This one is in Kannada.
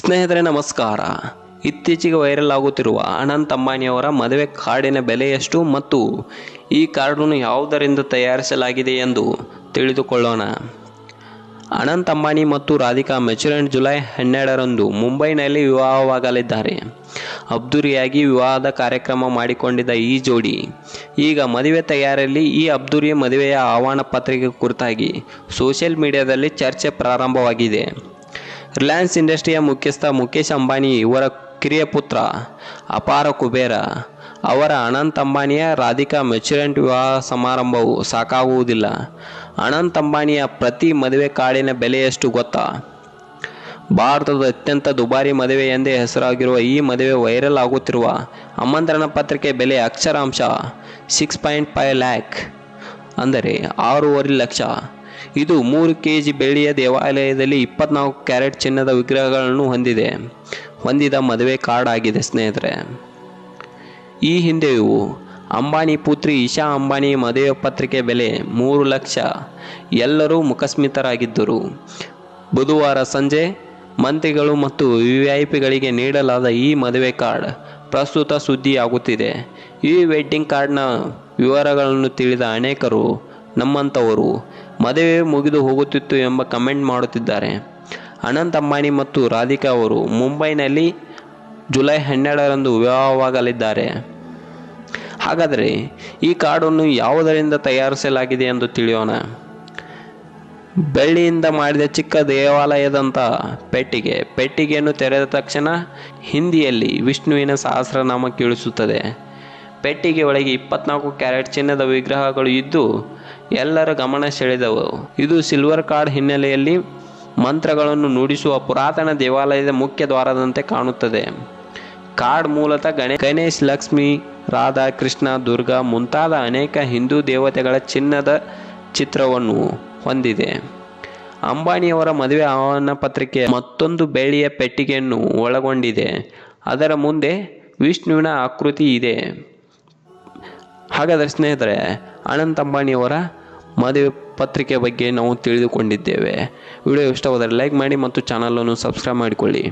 ಸ್ನೇಹಿತರೆ, ನಮಸ್ಕಾರ. ಇತ್ತೀಚೆಗೆ ವೈರಲ್ ಆಗುತ್ತಿರುವ ಅನಂತ್ ಅಂಬಾನಿಯವರ ಮದುವೆ ಕಾರ್ಡಿನ ಬೆಲೆ ಎಷ್ಟು ಮತ್ತು ಈ ಕಾರ್ಡನ್ನು ಯಾವುದರಿಂದ ತಯಾರಿಸಲಾಗಿದೆ ಎಂದು ತಿಳಿದುಕೊಳ್ಳೋಣ. ಅನಂತ್ ಅಂಬಾನಿ ಮತ್ತು ರಾಧಿಕಾ ಮೆಚುರೆಂಟ್ ಜುಲೈ ಹನ್ನೆರಡರಂದು ಮುಂಬೈನಲ್ಲಿ ವಿವಾಹವಾಗಲಿದ್ದಾರೆ. ಅಬ್ದುರಿಯಾಗಿ ವಿವಾಹದ ಕಾರ್ಯಕ್ರಮ ಮಾಡಿಕೊಂಡಿದ್ದ ಈ ಜೋಡಿ, ಈಗ ಮದುವೆ ತಯಾರಿಯಲ್ಲಿ ಈ ಅಬ್ದುರಿ ಮದುವೆಯ ಆಹ್ವಾನ ಪತ್ರಿಕೆ ಕುರಿತಾಗಿ ಸೋಷಿಯಲ್ ಮೀಡಿಯಾದಲ್ಲಿ ಚರ್ಚೆ ಪ್ರಾರಂಭವಾಗಿದೆ. ರಿಲಯನ್ಸ್ ಇಂಡಸ್ಟ್ರಿಯ ಮುಖ್ಯಸ್ಥ ಮುಖೇಶ್ ಅಂಬಾನಿ ಇವರ ಕಿರಿಯ ಪುತ್ರ ಅಪಾರ ಕುಬೇರ. ಅವರ ಅನಂತ್ ಅಂಬಾನಿಯ ರಾಧಿಕಾ ಮೆಚುರೆಂಟ್ ವಿವಾಹ ಸಮಾರಂಭವು ಸಾಕಾಗುವುದಿಲ್ಲ. ಅನಂತ್ ಅಂಬಾನಿಯ ಪ್ರತಿ ಮದುವೆ ಕಾಡಿನ ಬೆಲೆಯಷ್ಟು ಗೊತ್ತಾ? ಭಾರತದ ಅತ್ಯಂತ ದುಬಾರಿ ಮದುವೆ ಎಂದೇ ಹೆಸರಾಗಿರುವ ಈ ಮದುವೆ ವೈರಲ್ ಆಗುತ್ತಿರುವ ಆಮಂತ್ರಣ ಪತ್ರಿಕೆ ಬೆಲೆ ಅಕ್ಷರಾಂಶ ಸಿಕ್ಸ್ ಪಾಯಿಂಟ್ ಫೈವ್ ಲ್ಯಾಕ್ ಅಂದರೆ ಆರೂವರೆ ಲಕ್ಷ. ಇದು ಮೂರು ಕೆ ಜಿ ಬೆಳ್ಳಿಯ ದೇವಾಲಯದಲ್ಲಿ ಇಪ್ಪತ್ನಾಲ್ಕು ಕ್ಯಾರೆಟ್ ಚಿನ್ನದ ವಿಗ್ರಹಗಳನ್ನು ಹೊಂದಿದೆ. ಹೊಂದಿದ ಮದುವೆ ಕಾರ್ಡ್ ಆಗಿದೆ ಸ್ನೇಹಿತರೆ. ಈ ಹಿಂದೆಯೂ ಅಂಬಾನಿ ಪುತ್ರಿ ಇಶಾ ಅಂಬಾನಿ ಮದುವೆ ಪತ್ರಿಕೆ ಬೆಲೆ ಮೂರು ಲಕ್ಷ. ಎಲ್ಲರೂ ಮುಖಸ್ಮಿತರಾಗಿದ್ದರು. ಬುಧವಾರ ಸಂಜೆ ಮಂತ್ರಿಗಳು ಮತ್ತು ವಿ ಐ ಪಿಗಳಿಗೆ ನೀಡಲಾದ ಈ ಮದುವೆ ಕಾರ್ಡ್ ಪ್ರಸ್ತುತ ಸುದ್ದಿಯಾಗುತ್ತಿದೆ. ಈ ವೆಡ್ಡಿಂಗ್ ಕಾರ್ಡ್ನ ವಿವರಗಳನ್ನು ತಿಳಿದ ಅನೇಕರು ನಮ್ಮಂಥವರು ಮದುವೆ ಮುಗಿದು ಹೋಗುತ್ತಿತ್ತು ಎಂಬ ಕಮೆಂಟ್ ಮಾಡುತ್ತಿದ್ದಾರೆ. ಅನಂತ್ ಅಂಬಾನಿ ಮತ್ತು ರಾಧಿಕಾ ಅವರು ಮುಂಬೈನಲ್ಲಿ ಜುಲೈ ಹನ್ನೆರಡರಂದು ವಿವಾಹವಾಗಲಿದ್ದಾರೆ. ಹಾಗಾದರೆ ಈ ಕಾರ್ಡನ್ನು ಯಾವುದರಿಂದ ತಯಾರಿಸಲಾಗಿದೆ ಎಂದು ತಿಳಿಯೋಣ. ಬೆಳ್ಳಿಯಿಂದ ಮಾಡಿದ ಚಿಕ್ಕ ದೇವಾಲಯದಂಥ ಪೆಟ್ಟಿಗೆ. ಪೆಟ್ಟಿಗೆಯನ್ನು ತೆರೆದ ತಕ್ಷಣ ಹಿಂದಿಯಲ್ಲಿ ವಿಷ್ಣುವಿನ ಸಹಸ್ರನಾಮ ಕೇಳಿಸುತ್ತದೆ. ಪೆಟ್ಟಿಗೆ ಒಳಗೆ ಇಪ್ಪತ್ನಾಲ್ಕು ಕ್ಯಾರೆಟ್ ಚಿನ್ನದ ವಿಗ್ರಹಗಳು ಇದ್ದು ಎಲ್ಲರ ಗಮನ ಸೆಳೆದವು. ಇದು ಸಿಲ್ವರ್ ಕಾರ್ಡ್ ಹಿನ್ನೆಲೆಯಲ್ಲಿ ಮಂತ್ರಗಳನ್ನು ನುಡಿಸುವ ಪುರಾತನ ದೇವಾಲಯದ ಮುಖ್ಯ ದ್ವಾರದಂತೆ ಕಾಣುತ್ತದೆ. ಕಾರ್ಡ್ ಮೂಲತಃ ಗಣೇ ಗಣೇಶ್, ಲಕ್ಷ್ಮಿ, ರಾಧಾ, ಕೃಷ್ಣ, ದುರ್ಗಾ ಮುಂತಾದ ಅನೇಕ ಹಿಂದೂ ದೇವತೆಗಳ ಚಿನ್ನದ ಚಿತ್ರವನ್ನು ಹೊಂದಿದೆ. ಅಂಬಾನಿಯವರ ಮದುವೆ ಆಹ್ವಾನ ಪತ್ರಿಕೆ ಮತ್ತೊಂದು ಬೆಳ್ಳಿಯ ಪೆಟ್ಟಿಗೆಯನ್ನು ಒಳಗೊಂಡಿದೆ. ಅದರ ಮುಂದೆ ವಿಷ್ಣುವಿನ ಆಕೃತಿ ಇದೆ. ಹಾಗಾದರೆ ಸ್ನೇಹಿತರೆ, ಅನಂತ ಅಂಬಾನಿಯವರ ಮದುವೆ ಪತ್ರಿಕೆ ಬಗ್ಗೆ ನಾವು ತಿಳಿದುಕೊಂಡಿದ್ದೇವೆ. ವಿಡಿಯೋ ಇಷ್ಟವಾದರೆ ಲೈಕ್ ಮಾಡಿ ಮತ್ತು ಚಾನಲನ್ನು ಸಬ್ಸ್ಕ್ರೈಬ್ ಮಾಡಿಕೊಳ್ಳಿ.